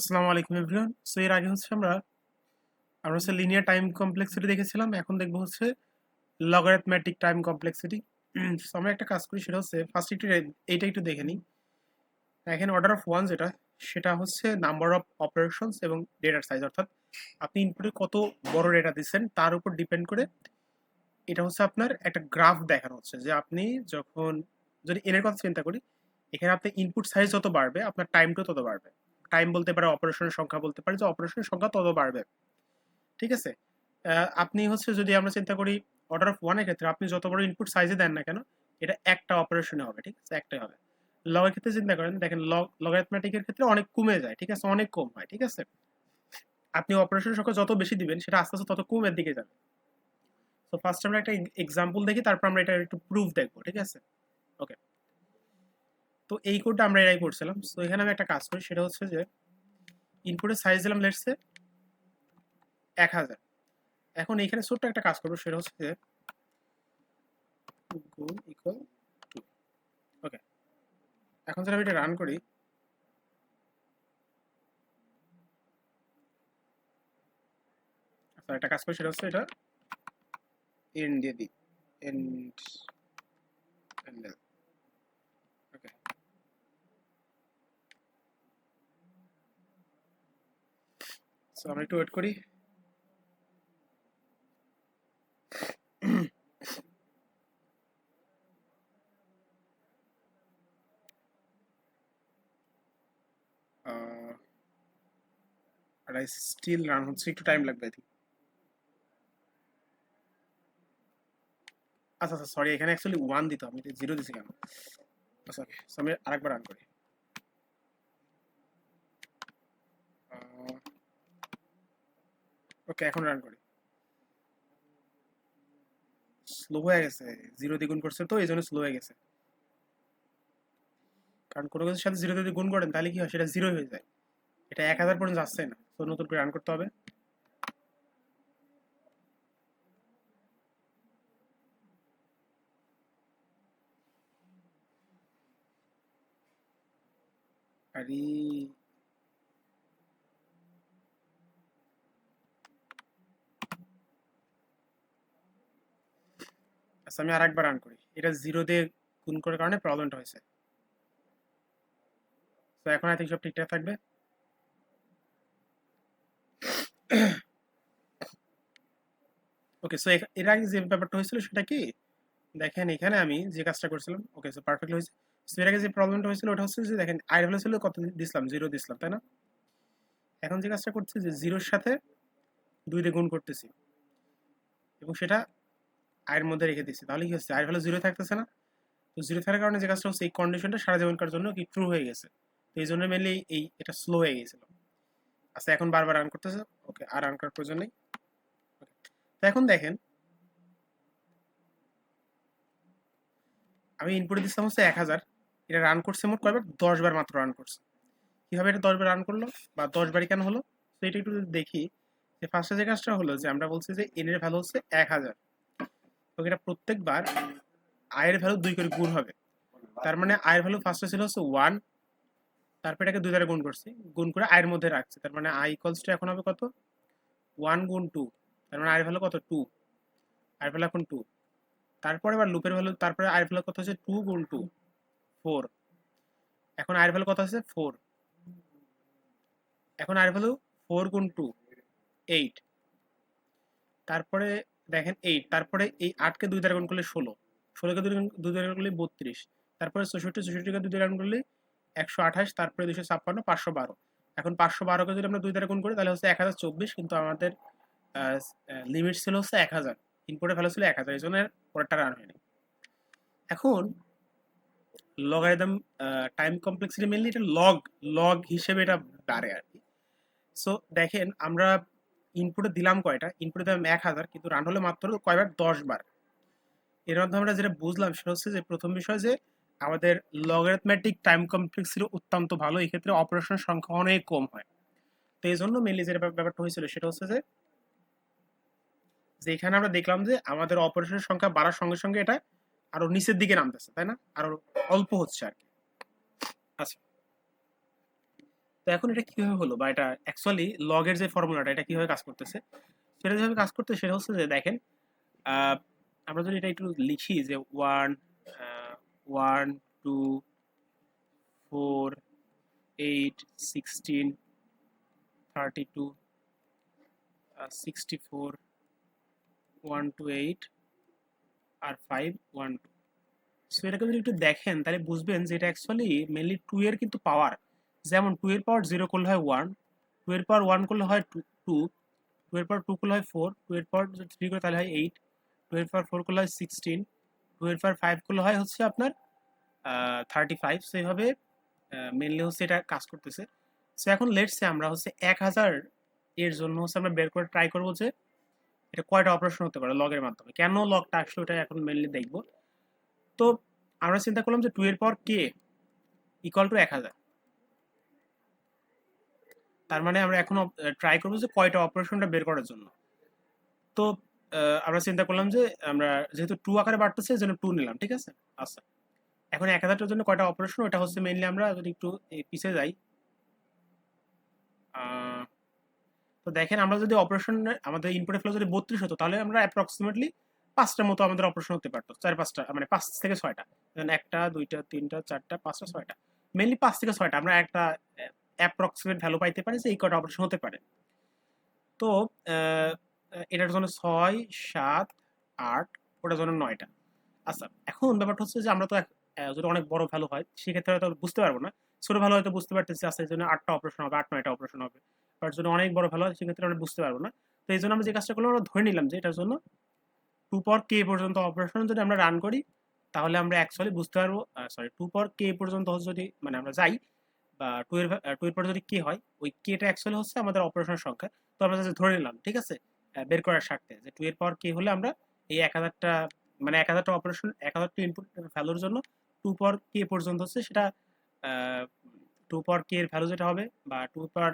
আসসালামু আলাইকুম everyone. So এর আগে হচ্ছে আমরা আমরা হচ্ছে লিনিয়ার টাইম কমপ্লেক্সিটি দেখেছিলাম, এখন দেখব হচ্ছে লগারিথমেটিক টাইম কমপ্লেক্সিটি সো আমরা একটা কাজ করি, সেটা হচ্ছে ফার্স্ট একটু এইটা একটু দেখে নিই। এখানে অর্ডার অফ ওয়ান যেটা, সেটা হচ্ছে নাম্বার অফ অপারেশনস এবং ডেটার সাইজ অর্থাৎ আপনি ইনপুটে কত বড় ডেটা দিচ্ছেন, তার উপর ডিপেন্ড করে এটা হচ্ছে আপনার একটা গ্রাফ দেখানো হচ্ছে। যে আপনি যখন, যদি এনের কথা চিন্তা করি, এখানে আপনি ইনপুট সাইজ যত বাড়বে, আপনার টাইমটাও তত বাড়বে। টাইম বলতে পারে অপারেশনের সংখ্যা বলতে পারে যে অপারেশনের সংখ্যা তত বাড়বে। ঠিক আছে? আপনি হচ্ছে যদি আমরা চিন্তা করি অর্ডার অফ ওয়ানের ক্ষেত্রে আপনি যত বড় ইনপুট সাইজে দেন না কেন, এটা একটা অপারেশনে হবে, ঠিক আছে? একটাই হবে। লগের ক্ষেত্রে চিন্তা করেন, দেখেন লগ লগারিথমেটিকের ক্ষেত্রে অনেক কমে যায়, ঠিক আছে? অনেক কম হয়, ঠিক আছে? আপনি অপারেশন সংখ্যা যত বেশি দিবেন, সেটা আস্তে আস্তে তত কমের দিকে যাবে। তো ফার্স্ট আমরা একটা এক্সাম্পল দেখি, তারপর আমরা এটা একটু প্রুফ দেখব, ঠিক আছে? ওকে তো এই কোডটা আমরা এরাই করছিলাম। সো এখানে আমি একটা কাজ করি, সেটা হচ্ছে যে ইনপুটের সাইজ দিলাম লেটসে এক হাজার। এখন এইখানে ছোট্ট একটা কাজ করব, সেটা হচ্ছে যে ওকে এখন যদি আমি এটা রান করি আচ্ছা একটা কাজ করি, সেটা হচ্ছে এটা এন্ড দিয়ে দিই। এন্ড সো আমরা একটু ওয়েট করি। আর স্টিল রান হচ্ছে, একটু টাইম লাগবে আই আচ্ছা আচ্ছা সরি এখানে অ্যাকচুয়ালি ওয়ান দিতে আমি জিরো দিছি কেন? আচ্ছা ওকে আমি আরেকবার রান করি। ওকে, এখন রান করি। স্লো হয়ে গেছে জিরো দিয়ে গুণ করছে তো এই জন্য স্লো হয়ে গেছে। কারণ কোনো কিছুর সাথে জিরো যদি গুণ করেন, তাহলে কি হয়? সেটা জিরো হয়ে যায়। এটা এক হাজার পর্যন্ত আসছে না, তো নতুন করে রান করতে হবে। আরে আচ্ছা আমি আর একবার রান করি। এটা জিরো দিয়ে গুণ করার কারণে প্রবলেমটা হয়েছে। তো এখন আই থিঙ্ক সব ঠিকঠাক থাকবে। ওকে সো এর আগে যে ব্যাপারটা হয়েছিল সেটা কি? দেখেন এখানে আমি যে কাজটা করছিলাম ওকে সো পারফেক্ট হয়েছে। সো এর আগে যে প্রবলেমটা হয়েছিল ওটা হচ্ছে যে, দেখেন আই ভ্যালু ছিল কত দিছিলাম জিরো দিছিলাম, তাই না? এখন যে কাজটা করছি যে জিরোর সাথে দুই দিয়ে গুণ করতেছি। এবং সেটা আয়ের মধ্যে রেখে দিচ্ছি তাহলে কি হচ্ছে? আয়ের ভ্যালু জিরো থাকতেছে না। তো জিরো থাকার কারণে যে কাজটা হচ্ছে, এই কন্ডিশনটা সারা জীবনকার জন্য কি ট্রু হয়ে গেছে? তো এই জন্য মেনলি এই এটা স্লো হয়ে গেছিল। আচ্ছা এখন বারবার রান করতেছে। ওকে আর রান করার প্রয়োজন নেই। তো এখন দেখেন, আমি ইনপুটে দিচ্ছিলাম হচ্ছে এক হাজার। এটা রান করছে মোট কয়বার? দশ বার মাত্র রান করছে। কীভাবে এটা দশ বার রান করল? বা দশ বারই কেন হলো? তো এটা একটু দেখি, যে ফার্স্টে যে কাজটা হলো, যে আমরা বলছি যে এন এর ভ্যালু হচ্ছে এক হাজার। তো এটা প্রত্যেকবার আয়ের ভ্যালু দুই করে গুণ হবে। তার মানে আয়ের ভ্যালু ফার্স্টে ছিল হচ্ছে ওয়ান তারপর এটাকে দুই দ্বারা গুণ করছি। গুণ করে আয়ের মধ্যে রাখছি। তার মানে আই ইকলস টু এখন হবে কত? ওয়ান গুণ টু তার মানে আয়ের ভ্যালু কত? টু আয়ের ভ্যালু এখন টু তারপরে আবার লুপের ভ্যালু তারপরে আয়ের ভ্যালু কত হচ্ছে? টু গুণ টু ফোর এখন আয়ের ভ্যালু কত হচ্ছে ফোর এখন আয়ের ভ্যালু ফোর গুণ টু এইট তারপরে দেখেন এইট তারপরে এই আটকে দুই দ্বারা গুণ করলে ষোলো ষোলোকে দুই দুই দ্বারা গুণ করলে বত্রিশ, তারপরে চৌষট্টি চৌষট্টিকে দুই দ্বারা গুণ করলে একশো আঠাশ, তারপরে দুশো ছাপ্পান্ন, পাঁচশো বারো। এখন পাঁচশো বারোকে যদি আমরা দুই দ্বারা গুণ করি, তাহলে হচ্ছে এক হাজার চব্বিশ, কিন্তু আমাদের লিমিট ছিল হচ্ছে এক হাজার। ইনপুটের ভ্যালু ছিল এক হাজার, এই জন্য পরেরটা রান হয়নি। এখন লগারিদম টাইম কমপ্লেক্সিটি মেনলি এটা লগ লগ হিসেবে এটা বাড়ে আর কি। সো দেখেন আমরা ইনপুটে দিলাম কয়টা? ইনপুটে দিলাম এক হাজার, কিন্তু রান হলে মাত্র কয়বার? দশ বার এর মধ্যে আমরা যেটা বুঝলাম সেটা হচ্ছে যে প্রথম বিষয় যে আমাদের লগারিথমেটিক টাইম কমপ্লেক্সিটি অত্যন্ত ভালো, এই ক্ষেত্রে অপারেশনের সংখ্যা অনেক কম হয়। তো এই জন্য মেনলি যেটা ব্যাপারটা হয়েছিল সেটা হচ্ছে যে এখানে আমরা দেখলাম যে আমাদের অপারেশনের সংখ্যা বাড়ার সঙ্গে সঙ্গে এটা আরও নিচের দিকে নামতেছে, তাই না? আরও অল্প হচ্ছে আর কি। আচ্ছা। তো এখন এটা কীভাবে হলো? বা এটা অ্যাকচুয়ালি লগের যে ফর্মুলাটা এটা কীভাবে কাজ করতেছে? সেটা যেভাবে কাজ করতে সেটা হচ্ছে যে দেখেন আমরা যদি এটা একটু লিখি যে one one two four eight sixteen thirty two sixty four one two eight আর ফাইভ ওয়ান টু সো এটাকে যদি একটু দেখেন, তাহলে বুঝবেন যে এটা অ্যাকচুয়ালি মেনলি টু এর কিন্তু পাওয়ার যেমন টু এর পাওয়ার জিরো করলে হয় ওয়ান টু এর পাওয়ার ওয়ান করলে হয় টু টু এর পাওয়ার টু করলে হয় ফোর টু এর পাওয়ার থ্রি করে তাহলে হয় এইট টু এর পাওয়ার ফোর করলে হয় সিক্সটিন টু এর পাওয়ার ফাইভ করলে হয় হচ্ছে আপনার থার্টি ফাইভ সো এইভাবে মেনলি হচ্ছে এটা কাজ করতেছে। সো এখন লেটসে আমরা হচ্ছে এক হাজার এর জন্য হচ্ছে আমরা বের করে ট্রাই করব যে এটা কয়টা অপারেশন হতে পারে লগের মাধ্যমে। কেন লগটা আসলে ওটা এখন মেনলি দেখব। তো আমরা চিন্তা করলাম যে টু এর পর কে ইকুয়াল টু এক হাজার। তার মানে আমরা এখন ট্রাই করব যে কয়টা অপারেশনটা বের করার জন্য। তো আমরা চিন্তা করলাম যে আমরা যেহেতু টু আকারে বাড়তেছে, এই জন্য টু নিলাম, ঠিক আছে? আচ্ছা। এখন এক হাজারটার জন্য কয়টা অপারেশন ওটা হচ্ছে মেইনলি আমরা যদি একটু পিছিয়ে যাই। তো দেখেন আমরা যদি অপারেশন আমাদের ইনপুটের ফ্লো যদি বত্রিশ হতো, তাহলে আমরা অ্যাপ্রক্সিমেটলি পাঁচটার মতো আমাদের অপারেশন হতে পারতো, চার পাঁচটা মানে পাঁচ থেকে ছয়টা। একটা, দুইটা, তিনটা, চারটা, পাঁচটা, ছয়টা। মেনলি পাঁচ থেকে ছয়টা, আমরা একটা অ্যাপ্রক্সিমেট ভ্যালু পাইতে পারি যে এই কটা অপারেশন হতে পারে। তো এটার জন্য ছয়, সাত, আট, ওটার জন্য নয়টা। আচ্ছা এখন ব্যাপারটা হচ্ছে যে আমরা তো যদি অনেক বড় ভ্যালু হয়, সেক্ষেত্রে হয়তো বুঝতে পারব না। ছোট ভ্যালু হয়তো বুঝতে পারতেছি আচ্ছা এই জন্য আটটা অপারেশন হবে, আট, নয়টা অপারেশন হবে। বাট যদি অনেক বড় ভ্যালু হয়, সেক্ষেত্রে আমরা বুঝতে পারব না। তো এই জন্য আমরা যে কাজটা করলাম, আমরা ধরে নিলাম যে এটার জন্য টু পর কে পর্যন্ত অপারেশন যদি আমরা রান করি, তাহলে আমরা অ্যাকচুয়ালি বুঝতে পারব সরি টু পর কে পর্যন্ত যদি মানে আমরা যাই টু এর পর যদি কে হয়, ওই কেটা অ্যাকচুয়ালি হচ্ছে আমাদের অপারেশনের সংখ্যা। তো আমরা just ধরে নিলাম, ঠিক আছে? বের করার স্বার্থে যে টু এর পর কে হলে আমরা এই এক হাজারটা মানে এক হাজারটা অপারেশন এক হাজারটা ইনপুট ভ্যালুর জন্য টু পর কে পর্যন্ত হচ্ছে সেটা টু পর কে এর ভ্যালু যেটা হবে বা টু পর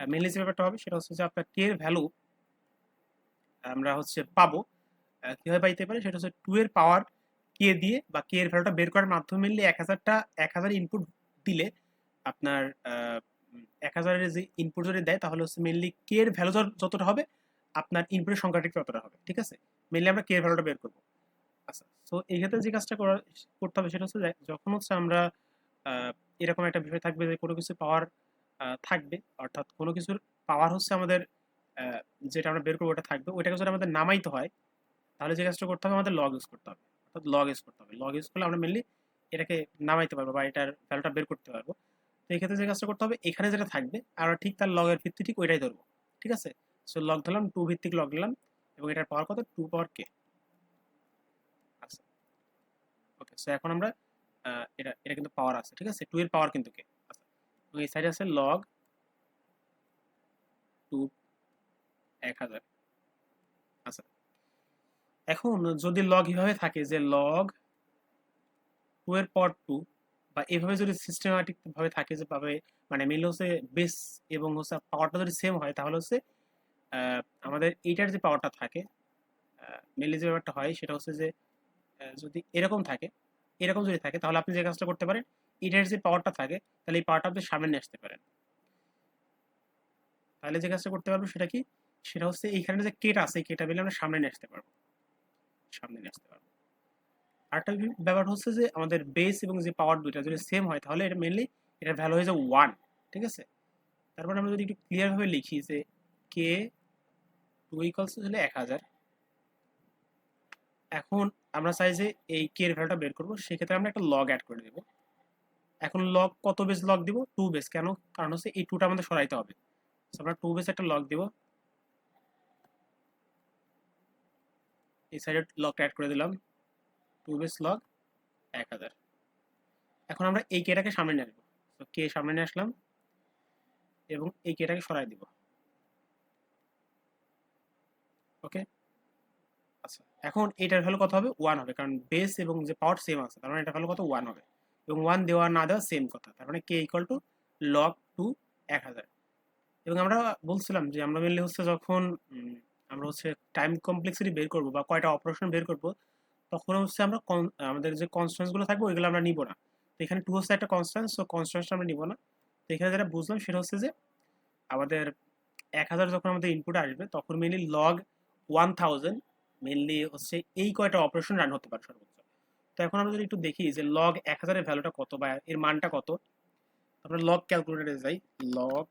মেনলি যে ব্যাপারটা হবে সেটা হচ্ছে যে আপনার কে এর ভ্যালু আমরা হচ্ছে পাবো কীভাবে পাইতে পারি? সেটা হচ্ছে টু এর পাওয়ার কে দিয়ে বা কে এর ভ্যালুটা বের করার মাধ্যমে মিললে এক হাজারটা, এক হাজার ইনপুট দিলে আপনার এক হাজারের যে ইনপুট যদি দেয়, তাহলে হচ্ছে মেনলি কে এর ভ্যালু যতটা হবে, আপনার ইনপুটের সংখ্যাটা ততটা হবে, ঠিক আছে? মেনলি আমরা কে এর ভ্যালুটা বের করব। আচ্ছা সো এই ক্ষেত্রে যে কাজটা করা, করতে হবে সেটা হচ্ছে যখন হচ্ছে আমরা এরকম একটা বিষয় থাকবে যে কোনো কিছু পাওয়ার থাকবে, অর্থাৎ কোনো কিছুর পাওয়ার হচ্ছে আমাদের যেটা আমরা বের করব ওটা থাকবে, ওইটাকে যদি আমাদের নামাইতে হয়, তাহলে যে কাজটা করতে হবে, আমাদের লগ ইউজ করতে হবে। অর্থাৎ লগ ইউজ করতে হবে। লগ ইউজ করলে আমরা মেনলি এটাকে নামাইতে পারব বা এটার ভ্যালুটা বের করতে পারব। তো এই ক্ষেত্রে যে কাজটা করতে হবে, এখানে যেটা থাকবে আমরা ঠিক তার লগের ভিত্তি ঠিক ওইটাই ধরবো, ঠিক আছে? সো লগ ধরলাম টু ভিত্তিক লগ নিলাম, এবং এটার পাওয়ার কত? টু পাওয়ার কে আচ্ছা। ওকে সো এখন আমরা এটা এটা কিন্তু পাওয়ার আছে, ঠিক আছে? টু এর পাওয়ার কিন্তু কে আচ্ছা। এই সাইডে আছে লগ টু এক হাজার। আচ্ছা। এখন যদি লগ এভাবে থাকে যে লগ টু এর পর টু বা এভাবে যদি সিস্টেমেটিক ভাবে থাকে যে ভাবে মানে মিল হচ্ছে বেস এবং হচ্ছে পাওয়ারটা যদি সেম হয়, তাহলে হচ্ছে আমাদের এইটার যে পাওয়ারটা থাকে মেনলি যে ব্যাপারটা হয় সেটা হচ্ছে যে যদি এরকম থাকে, এরকম যদি থাকে, তাহলে আপনি যে কাজটা করতে পারেন, এটার যে পাওয়ারটা থাকে, তাহলে এই পাওয়ারটা আপনি সামনে নিয়ে আসতে পারেন। তাহলে যে কাজটা করতে পারব সেটা কি? সেটা হচ্ছে এইখানে যে কেটা আছে, এই কেটা মিলে আমরা সামনে নিয়ে আসতে পারব। সামনে নিয়ে আসতে পারব। আরেকটা ব্যাপার হচ্ছে যে আমাদের বেস এবং যে পাওয়ার দুইটা যদি সেম হয়, তাহলে এটা মেনলি এটার ভ্যালু হয়ে যায় ওয়ান ঠিক আছে? তারপরে আমরা যদি একটু ক্লিয়ারভাবে লিখি যে কে টু ইকলস হলে এক হাজার। এখন আমরা চাই যে এই কে এর ভ্যালুটা বের করব, সেক্ষেত্রে আমরা একটা লগ অ্যাড করে দেবো এখন লগ কত বেস লগ দিব? টু বেস কেন? কারণ হচ্ছে এই টুটা আমাদের সরাইতে হবে। আমরা টু বেস একটা লগ দিব। এই সাইডে লগ অ্যাড করে দিলাম। টু বেস লগ এক হাজার। এখন আমরা এই কেটাকে সামনে নিয়ে আসব। তো কে সামনে নিয়ে আসলাম এবং এই কেটাকে সরাই দিব। ওকে? আচ্ছা এখন এটার ভ্যালু কত হবে? ওয়ান হবে, কারণ বেস এবং যে পাওয়ার সেম আছে, তার মানে এটার ভ্যালু কত? ওয়ান হবে। এবং ওয়ান দেওয়া না দেওয়া সেম কথা, তার মানে K equal to log two এক হাজার। এবং আমরা বলছিলাম যে আমরা মেনলি হচ্ছে যখন আমরা হচ্ছে টাইম কমপ্লেক্সিটি বের করব বা কয়টা অপারেশন বের করব তখন হচ্ছে আমরা আমাদের যে কনস্ট্যান্সগুলো থাকবে, ওইগুলো আমরা নিব না। তো এখানে টু হচ্ছে একটা কনস্ট্যান্স সো কনস্ট্যান্স আমরা নিব না। তো এখানে যেটা বুঝলাম সেটা হচ্ছে যে, আমাদের এক হাজার যখন আমাদের ইনপুট আসবে, তখন mainly log one thousand mainly হচ্ছে এই কয়টা অপারেশন রান হতে পারে সর্বোচ্চ। তো এখন আমরা যদি একটু দেখি যে লগ এক হাজারের ভ্যালুটা কত বা এর মানটা কত? আমরা লগ ক্যালকুলেটরে যাই। লগ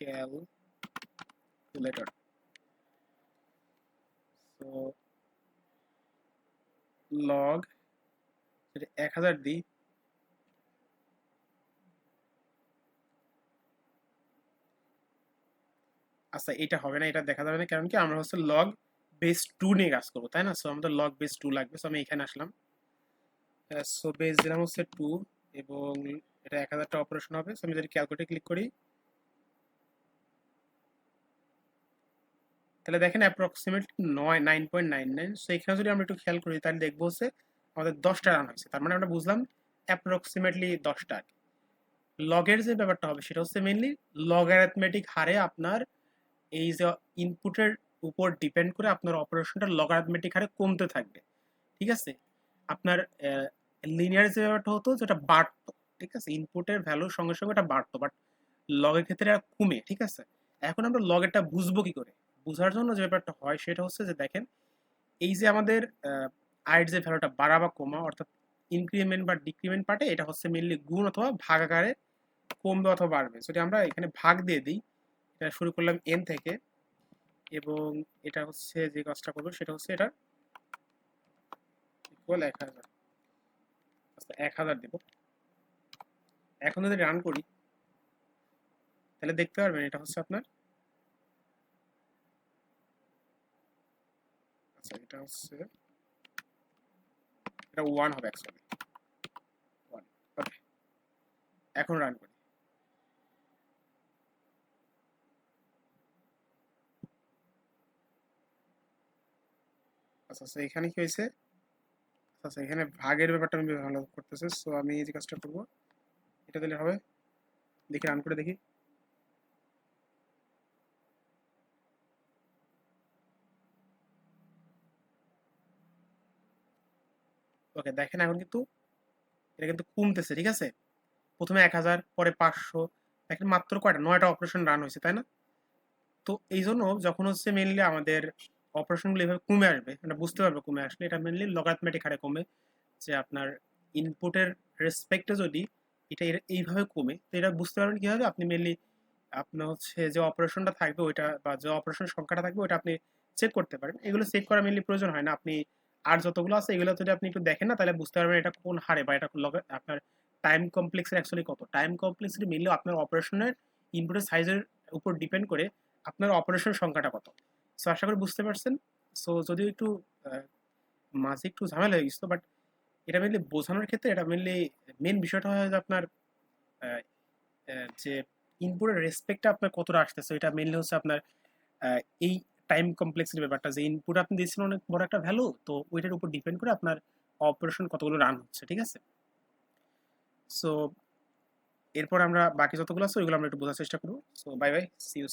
ক্যালকুলেটর সো লগ এক হাজার দিই আচ্ছা এটা হবে না, এটা দেখা যাবে না, কারণ কি আমরা হচ্ছে লগ বেস টু নিয়ে কাজ করব, তাই না? সো আমাদের লগ বেস টু লাগবে সো আমি এখানে আসলাম। সো বেস দিলাম হচ্ছে টু এবং এটা এক হাজারটা অপারেশন হবে সো আমি যদি ক্যালকুলেটে ক্লিক করি তাহলে দেখেন অ্যাপ্রক্সিমেট নয় nine point nine nine so এখানে যদি আমরা একটু খেয়াল করি, তাহলে দেখব হচ্ছে আমাদের দশটা রান হয়েছে। তার মানে আমরা বুঝলাম অ্যাপ্রক্সিমেটলি দশটা। লগের যে ব্যাপারটা হবে, সেটা হচ্ছে মেনলি লগ অ্যারিথমেটিক হারে আপনার এই যে ইনপুটের উপর ডিপেন্ড করে আপনার অপারেশনটা লগারিথমেটিক হারে কমতে থাকবে। ঠিক আছে? আপনার লিনিয়ার যে ব্যাপারটা হতো যেটা বাড়তো। ঠিক আছে? ইনপুটের ভ্যালুর সঙ্গে সঙ্গে এটা বাড়তো বাট লগের ক্ষেত্রে কমে। ঠিক আছে? এখন আমরা লগেরটা বুঝব কি করে? বোঝার জন্য যে ব্যাপারটা হয় সেটা হচ্ছে যে দেখেন, এই যে আমাদের আয়ের যে ভ্যালুটা বাড়া বা কমা, অর্থাৎ ইনক্রিমেন্ট বা ডিক্রিমেন্ট পার্টে এটা হচ্ছে মেনলি গুণ অথবা ভাগ আকারে কমবে অথবা বাড়বে। যদি আমরা এখানে ভাগ দিয়ে দিই, এটা শুরু করলাম এন থেকে, এবং এটা হচ্ছে যে কাজটা করব সেটা হচ্ছে এটা ইকুয়াল এক হাজার। আচ্ছা এক হাজার দেব। এখন যদি রান করি, তাহলে দেখতে পারবেন এটা হচ্ছে আপনার আচ্ছা এটা হচ্ছে, এটা ওয়ান হবে অ্যাকচুয়ালি ওয়ান ওকে এখন রান করি। আচ্ছা আচ্ছা এখানে কি হয়েছে? আচ্ছা এখানে ভাগের ব্যাপারটা আমি ভালো করতেছে সো আমি এই যে কাজটা করব, এটা দিলে হবে। দেখি রান করে দেখি। ওকে দেখেন এখন কিন্তু এটা কিন্তু কমতেছে, ঠিক আছে? প্রথমে এক হাজার, পরে পাঁচশো, দেখেন মাত্র কয়টা? নয়টা অপারেশন রান হয়েছে, তাই না? তো এই জন্য যখন হচ্ছে মেনলি আমাদের অপারেশনগুলো এভাবে কমে আসবে এটা বুঝতে পারবে কমে আসলে, এটা মেনলি লগারিথমেটিক হারে কমে, যে আপনার ইনপুটের রেসপেক্টে যদি এটা এইভাবে কমে, তো এটা বুঝতে পারবেন কীভাবে? আপনি মেনলি আপনার হচ্ছে যে অপারেশনটা থাকবে, ওইটা বা যে অপারেশন সংখ্যাটা থাকবে, ওইটা আপনি চেক করতে পারেন। এগুলো চেক করা মেনলি প্রয়োজন হয় না। আপনি আর যতগুলো আছে, এগুলো যদি আপনি একটু দেখেন না, তাহলে বুঝতে পারবেন এটা কোন হারে বা এটা আপনার টাইম কমপ্লেক্সের অ্যাকচুয়ালি কত। টাইম কমপ্লেক্সিটি মেনলি আপনার অপারেশনের ইনপুটের সাইজের উপর ডিপেন্ড করে আপনার অপারেশন সংখ্যাটা কত। সো আশা করি বুঝতে পারছেন। সো যদিও একটু মাঝে একটু ঝামেলা হয়ে গেছিল বাট এটা মেনলি বোঝানোর ক্ষেত্রে এটা মেনলি মেন বিষয়টা হয় যে আপনার যে ইনপুটের রেসপেক্টটা আপনার কতটা আসতেছে, এটা মেনলি হচ্ছে আপনার এই টাইম কমপ্লেক্সের ব্যাপারটা, যে ইনপুট আপনি দিয়েছেন অনেক বড় একটা ভ্যালু তো ওইটার উপর ডিপেন্ড করে আপনার অপারেশন কতগুলো রান হচ্ছে, ঠিক আছে? সো এরপর আমরা বাকি যতগুলো আছে, ওইগুলো আমরা একটু বোঝার চেষ্টা করব। So bye bye see you